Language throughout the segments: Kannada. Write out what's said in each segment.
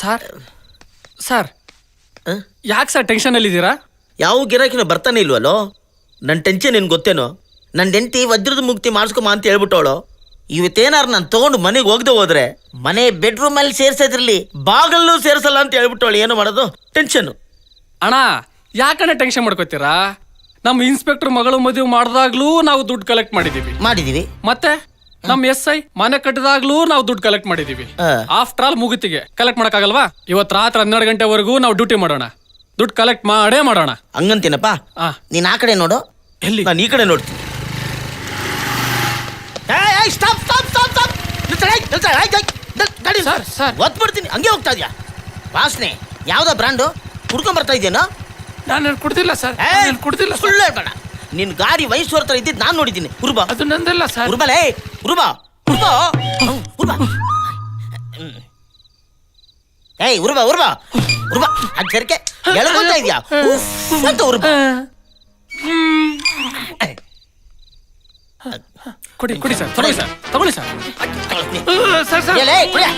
Sir sir? ಯಾಕೆ ಸರ್ ಟೆನ್ಷನಲ್ಲಿದ್ದೀರಾ ಯಾವ ಗಿರಾಕಿನ ಬರ್ತಾನೆ ಇಲ್ವಲ್ಲೋ? ನನ್ನ ಟೆನ್ಷನ್ ನಿನ್ ಗೊತ್ತೇನೋ? ನನ್ನ ಹೆಂಡತಿ ವಜ್ರದ ಮುಕ್ತಿ ಮಾಡಿಸ್ಕೊಮ ಅಂತ ಹೇಳ್ಬಿಟ್ಟವಳು? ಇವತ್ತೇನಾರು ನಾನು ತಗೊಂಡು ಮನೆಗೆ ಹೋಗದೆ ಹೋದ್ರೆ ಮನೆ ಬೆಡ್ರೂಮಲ್ಲಿ ಸೇರ್ಸೋದ್ರಲ್ಲಿ ಬಾಗಲ್ಲೂ ಸೇರ್ಸಲ್ಲ ಅಂತ ಹೇಳ್ಬಿಟ್ಟವಳು ಏನು ಮಾಡೋದು? ಟೆನ್ಷನ್ ಅಣ್ಣ ಯಾಕಣ್ಣ ಟೆನ್ಷನ್ ಮಾಡ್ಕೋತೀರಾ? ನಮ್ಮ ಇನ್ಸ್ಪೆಕ್ಟರ್ ಮಗಳು ಮದುವೆ ಮಾಡಿದಾಗ್ಲೂ ನಾವು ದುಡ್ಡು ಕಲೆಕ್ಟ್ ಮಾಡಿದೀವಿ. ಮಾಡಿದೀವಿ. ಮತ್ತೆ? ನಮ್ ಎಸ್ ಐ ಮನೆ ಕಟ್ಟಿದಾಗ್ಲೂ ನಾವು ದುಡ್ಡು ಕಲೆಕ್ಟ್ ಮಾಡಿದೀವಿ. ಆಫ್ಟರ್ ಆಲ್ ಮುಗಿತಿಗೆ. ಕಲೆಕ್ಟ್ ಮಾಡಕ್ಕಾಗಲ್ವಾ? ಇವತ್ತು ರಾತ್ರಿ ಹನ್ನೆರಡು ಗಂಟೆವರೆಗೂ ನಾವು ಡ್ಯೂಟಿ ಮಾಡೋಣ. ದುಡ್ಡು ಕಲೆಕ್ಟ್ ಮಾಡೇ ಮಾಡೋಣ. ಹಂಗಂತೀನಪ್ಪ? ಆ ನೀನ್ ಆ ಕಡೆ ನೋಡು. ಎಲ್ಲಿ? ನಾನು ಈ ಕಡೆ ನೋಡ್ತೀನಿ. ಏಯ್, ಏಯ್, stop, stop, stop, stop. ನಿಲ್ಸು, ಏಯ್, ನಿಲ್ಸು, ಏಯ್, ಏಯ್, ನಿಲ್- ಗಾಡಿ ಸರ್, ಸರ್. ಒತ್ಬಿಡ್ತೀನಿ. ಹಂಗೆ ಹೋಗ್ತಾ ಇದೆಯಾ? ವಾಸನೆ ಯಾವ್ದೋ ಬ್ರ್ಯಾಂಡು ಕುಡ್ಕೊಂಡ್ ಬರ್ತಾ ಇದೆಯೇನೋ ನಾನು ಕೊಡ್ತಿಲ್ಲ ಸರ್. ಕೊಡ್ತಿಲ್ಲ ಸುಳ್ಳು ಹೇಳ್ಬೇಡ ನಿನ್ ಗಾಡಿ ಮೈಸೂರ್ ಹತ್ರ ಇದ್ದಿದ್ದು ನಾನು ನೋಡಿದ್ದೀನಿ. ಉರ್ಬಾ. ಅದು ನಂದಲ್ಲ ಸರ್. ಉರ್ಬಲೇ ಉರ್ಬಾ. ಉರ್ಬಾ. ಉರ್ಬಾ. ಏಯ್ ಉರ್ಬಾ ಉರ್ಬಾ. ಉರ್ಬಾ ಅದ್ ಜರ್ಕೆ ಎಳ್ಕೊಂತ ಇದೆಯಾ? ಅಂತ ಉರ್ಬಾ. ಕೊಡಿ ಕೊಡಿ ಸರ್ ತಗೊಳ್ಳಿ. ಸರ್. ತಗೊಳ್ಳಿ ಸರ್. Sir sir. ಎಲೆ ಕುಡಿಯ.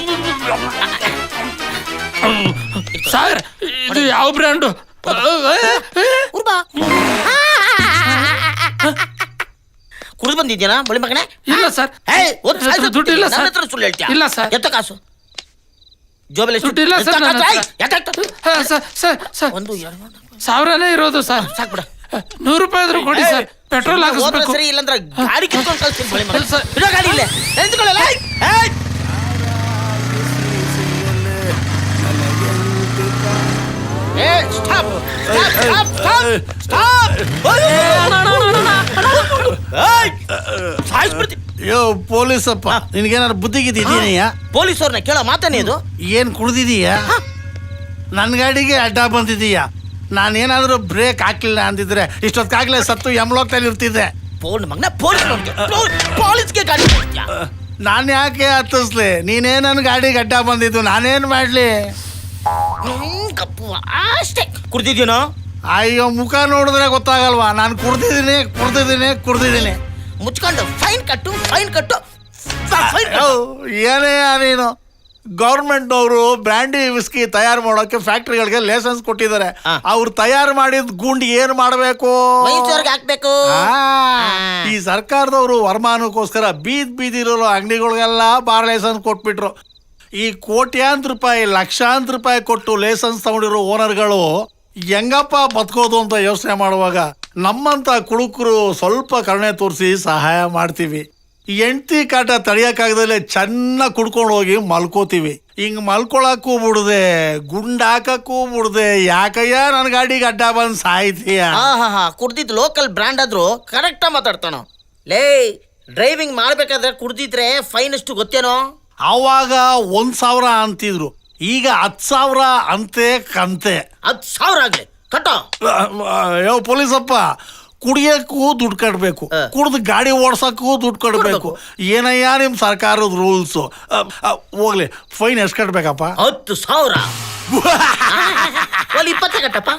ಸರ್ ಇದು ಯಾವ ಬ್ರ್ಯಾಂಡು? ಉರ್ಬಾ. ಕುಡಿದು ಬಂದಿದ್ಯಾನ? ಬಳಿ ಮಗನೇ? ಇಲ್ಲ ಸರ್. ಏಯ್, ಒಂದ್ ಸಾಯ್ಸು ದುಡ್ಡು ಇಲ್ಲ ನನ್ನ ಸರ್. ಹತ್ರ ಸುಳ್ಳು ಹೇಳ್ತೀಯಾ? ಇಲ್ಲ ಸರ್. ಎತ್ತ ಕಾಸು? ಜೋಬಲ್ಲಿ ಎಷ್ಟು- ದುಡ್ಡು ಇಲ್ಲ ಎತ್ತ ಸರ್ ನನ್ನ ಕಾಸು? ಹತ್ರ. ಏಯ್, ಎತ್ತ ಎತ್ತ. ಹಾ, ಸರ್ ಸರ್ ಸರ್. ಒಂದು ಎರಡು ಮೂರು, ನಾಲ್ಕು. ಸಾವಿರನೇ ಇರೋದು ಸರ್. ಸಾಕ್ ಬಿಡು. ನೂರು ರೂಪಾಯಿ ಆದ್ರೂ ಕೊಡಿ ಸರ್. ಪೆಟ್ರೋಲ್ ಹೋದ್ರೆ ಹಾಕಿಸ್ಬೇಕು. ಸರಿ ಇಲ್ಲಂದ್ರೆ ಗಾಡಿ ಕಿತ್ಕೊಂಡು ಕಳ್ಸ್ತೀನಿ ಬಳಿ ಮಗನೇ. ಸರ್. ಇರೋ ಗಾಡಿ ಇಲ್ಲೇ. ನಿಂತ್ಕೊಳ್ಳಲ್ಲ ಏಯ್, ಏಯ್. Stop stop, stop. ಏಯ್, ಸಾಯಿಸ್ಬಿಡ್ತೀನಿ ಅಯ್ಯೋ ಪೊಲೀಸಪ್ಪ ನಿನಗೇನಾದ್ರು ಪೊಲೀಸ್ ಪೊಲೀಸವ್ರನ್ನ ಕೇಳೋ ಮಾತಾನೆ ಇದು ಏನ್ ಕುಡ್ದಿದೀಯ ನನ್ನ ಗಾಡಿಗೆ ಅಡ್ಡ ಬಂದಿದೀಯ ನಾನೇನಾದರೂ ಬ್ರೇಕ್ ಹಾಕಿಲ್ಲ ಅಂದಿದ್ರೆ ಇಷ್ಟೊತ್ತಾಗ್ಲೇ ಸತ್ತು ಯಮಲೋಕದಲ್ಲಿ ಇರ್ತಿದ್ದೆ ಫೋನ್ ಮಗನ ಪೊಲೀಸ್ ಪೊಲೀಸ್ಗೆ ಗಾಡಿ? ನಾನು ಯಾಕೆ ಹತ್ತಿಸ್ಲಿ ನೀನೇ ನನ್ನ ಗಾಡಿಗೆ ಅಡ್ಡ ಬಂದಿದ್ದು ನಾನೇನು ಮಾಡ್ಲಿ ಕಪ್ಪು ಅಷ್ಟೇ. ಕುಡ್ದಿದ್ಯೇನೋ ಅಯ್ಯೋ ಮುಖ ನೋಡಿದ್ರೆ ಗೊತ್ತಾಗಲ್ವಾ? ನಾನು ಕುಡ್ದಿದ್ದೀನಿ ಕುಡ್ದಿದ್ದೀನಿ ಕುಡ್ದಿದ್ದೀನಿ. ಮುಚ್ಕೊಂಡು ಫೈನ್ ಕಟ್ಟು ಫೈನ್ ಕಟ್ಟು. ಫೈನ್ ಏನೇ ನೀನು. ಗೌರ್ಮೆಂಟ್ ಅವರು ಬ್ರ್ಯಾಂಡಿ ವಿಸ್ಕಿ ತಯಾರು ಮಾಡೋಕೆ ಫ್ಯಾಕ್ಟ್ರಿಗಳಿಗೆ ಲೈಸೆನ್ಸ್ ಕೊಟ್ಟಿದ್ದಾರೆ. ಆ. ಅವ್ರು ತಯಾರು ಮಾಡಿದ ಗುಂಡಿ ಏನ್ ಮಾಡಬೇಕು? ಹಾಕ್ಬೇಕು. ಈ ಸರ್ಕಾರದವರು ವರಮಾನಕ್ಕೋಸ್ಕರ ಬೀದ್ ಬೀದಿರೋ ಅಂಗಡಿಗಳಿಗೆಲ್ಲ ಬಾರ್ ಲೈಸೆನ್ಸ್ ಕೊಟ್ಬಿಟ್ರು. ಈ ಕೋಟ್ಯಾಂತರ ರೂಪಾಯಿ, ಲಕ್ಷಾಂತರ ರೂಪಾಯಿ ಕೊಟ್ಟು ಲೈಸೆನ್ಸ್ ತಗೊಂಡಿರೋ ಓನರ್ಗಳು ಹೆಂಗಪ್ಪ ಬದುಕೋದು ಅಂತ ಯೋಚನೆ ಮಾಡುವಾಗ ನಮ್ಮಂತ ಕುಡುಕರು ಸ್ವಲ್ಪ ಕರುಣೆ ತೋರಿಸಿ ಸಹಾಯ ಮಾಡ್ತೀವಿ. ಎಂಟಿ ಕಾಟ ತಡಿಯಕ್ಕಾಗದಲ್ಲೇ ಚೆನ್ನಾಗಿ ಕುಡ್ಕೊಂಡು ಹೋಗಿ ಮಲ್ಕೋತೀವಿ. ಹಿಂಗ್ ಮಲ್ಕೊಳಕ್ಕೂ ಬಿಡದೆ ಗುಂಡಾಕಕ್ಕೂ ಬಿಡದೆ, ಯಾಕಯ್ಯ ನನ್ನ ಗಾಡಿಗೆ ಅಡ್ಡ ಬಂದ್ ಸಾಯ್ತೀಯ? ಹಾ ಹಾ ಹಾ, ಕುಡ್ದಿದ್ ಲೋಕಲ್ ಬ್ರ್ಯಾಂಡ್ ಆದ್ರೂ ಕರೆಕ್ಟ್ ಮಾತಾಡ್ತಾನೋ. ಲೇ ಡ್ರೈವಿಂಗ್ ಮಾಡ್ಬೇಕಾದ್ರೆ ಕುಡ್ದಿದ್ರೆ ಫೈನ್ ಎಷ್ಟು ಗೊತ್ತೇನೋ? ಆವಾಗ ಒಂದ್ ಸಾವಿರ ಅಂತಿದ್ರು. ಈಗ ಹತ್ತು ಸಾವಿರ ಅಂತೆ ಕಂತೆ. ಹತ್ತು ಸಾವಿರ ಆಗ್ಲಿ ಕಟ್ಟೋ ಪೊಲೀಸ್ ಪೊಲೀಸಪ್ಪ ಕುಡಿಯಕ್ಕೂ ದುಡ್ಡು ಕಟ್ಟಬೇಕು. ಕುಡ್ದು ಗಾಡಿ ಓಡ್ಸಕ್ಕೂ ದುಡ್ಡು ಕಟ್ಟಬೇಕು ಏನಯ್ಯ ನಿಮ್ ಸರ್ಕಾರದ ರೂಲ್ಸು? ಹೋಗ್ಲಿ ಫೈನ್ ಎಷ್ಟು ಕಟ್ಟಬೇಕಪ್ಪ ಹತ್ತು ಸಾವಿರ. ಒಂದು ಇಪ್ಪತ್ತ ಕಟ್ಟಪ್ಪ.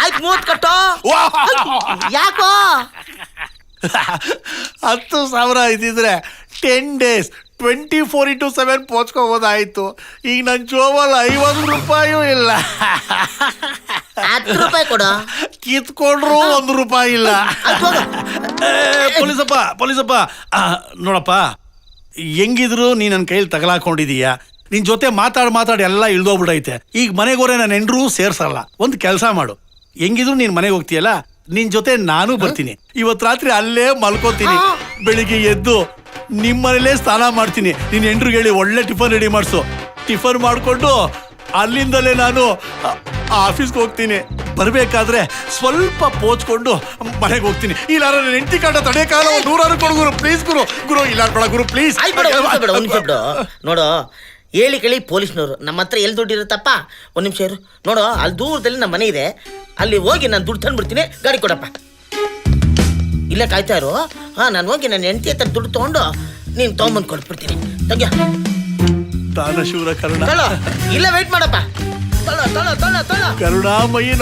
ಆಯ್ತು ಮೂವತ್ತು ಕಟ್ಟೋ. ಯಾಕೋ? ಹತ್ತು ಸಾವಿರ ಇದ್ದಿದ್ರೆ ten days twenty four into seven ಪೋಚ್ಕೋಬೋದಾಯ್ತು. ಈಗ ನನ್ನ ಜೋಬಲ್ಲಿ ಐವತ್ತು ರೂಪಾಯೂ ಇಲ್ಲ. ಹತ್ತು ರೂಪಾಯಿ ಕೊಡು. ಕಿತ್ಕೊಂಡ್ರು ಒಂದು ರೂಪಾಯಿ ಇಲ್ಲ. ಏ, ಪೊಲೀಸಪ್ಪ ಪೊಲೀಸಪ್ಪ. ಆ, ನೋಡಪ್ಪ ಹೆಂಗಿದ್ರು ನೀ ನನ್ನ ಕೈಲಿ ತಗಲಾಕೊಂಡಿದೀಯ? ನಿನ್ ಜೊತೆ ಮಾತಾಡಿ ಮಾತಾಡಿ ಎಲ್ಲ ಇಳ್ದೋಗ್ಬಿಡೈತೆ ಈಗ ಮನೆಗೆ ನಾನು ನನ್ನ ಎಂಡ್ರೂ ಸೇರ್ಸಲ್ಲ. ಒಂದು ಕೆಲಸ ಮಾಡು. ಹೆಂಗಿದ್ರು ನೀನ್ ಮನೆಗೆ ಹೋಗ್ತೀಯಲ್ಲ? ನಿನ್ ಜೊತೆ ನಾನು ಬರ್ತೀನಿ. ಇವತ್ ರಾತ್ರಿ ಅಲ್ಲೇ ಮಲ್ಕೋತೀನಿ. ಬೆಳಿಗ್ಗೆ ಎದ್ದು ನಿಮ್ಮ ಮನೇಲೇ ಸ್ನಾನ ಮಾಡ್ತೀನಿ. ನೀನು ಎಂಟ್ರಿಗೆ ಹೇಳಿ ಒಳ್ಳೆ ಟಿಫನ್ ರೆಡಿ ಮಾಡಿಸು. ಟಿಫನ್ ಮಾಡಿಕೊಂಡು ಅಲ್ಲಿಂದಲೇ ನಾನು ಆಫೀಸ್ಗೆ ಹೋಗ್ತೀನಿ. ಬರಬೇಕಾದ್ರೆ ಸ್ವಲ್ಪ ಪೋಚ್ಕೊಂಡು ಮನೆಗೆ ಹೋಗ್ತೀನಿ. ಇಲ್ಲ ನನ್ನ ಹೆಂಡತಿ ಕಾಟ ತಡೆ ಕಾಲ ನೂರಾರು ಕೊಡು ಗುರು ಪ್ಲೀಸ್ ಗುರು. ಗುರು, ಇಲ್ಲ ಬೇಡ ಗುರು ಪ್ಲೀಸ್ ನೋಡು, ಹೇಳಿ ಕೇಳಿ ಪೊಲೀಸ್ನವರು, ನಮ್ಮ ಹತ್ರ ಎಲ್ಲಿ ದುಡ್ಡು ಇರುತ್ತಪ್ಪ? ಒಂದು ನಿಮಿಷ ಇರು. ನೋಡು, ಅಲ್ಲಿ ದೂರದಲ್ಲಿ ನಮ್ಮ ಮನೆ ಇದೆ. ಅಲ್ಲಿ ಹೋಗಿ ನಾನು ದುಡ್ಡು ತಂದುಬಿಡ್ತೀನಿ, ಗಾಡಿ ಕೊಡಪ್ಪ. ಇಲ್ಲೇ ಕಾಯ್ತಾ ಇರು. ಹಾ ನಾನು ಹೋಗಿ ನನ್ನ ಹೆಂಡತಿ ಹತ್ರ ದುಡ್ಡು ತಗೊಂಡು ನೀನು ತೊಗೊಂಬಂದು ಕೊಟ್ಬಿಡ್ತೀನಿ. ತಗ್ಯ. ಶೂರ ಕರುಣ. ಇಲ್ಲ ಇಲ್ಲೇ ವೆಯ್ಟ್ ಮಾಡಪ್ಪ. ತಳ ತಳ ತಳ ತಳ ಕರುಣಾಮಯಿ ನಮ್ಮ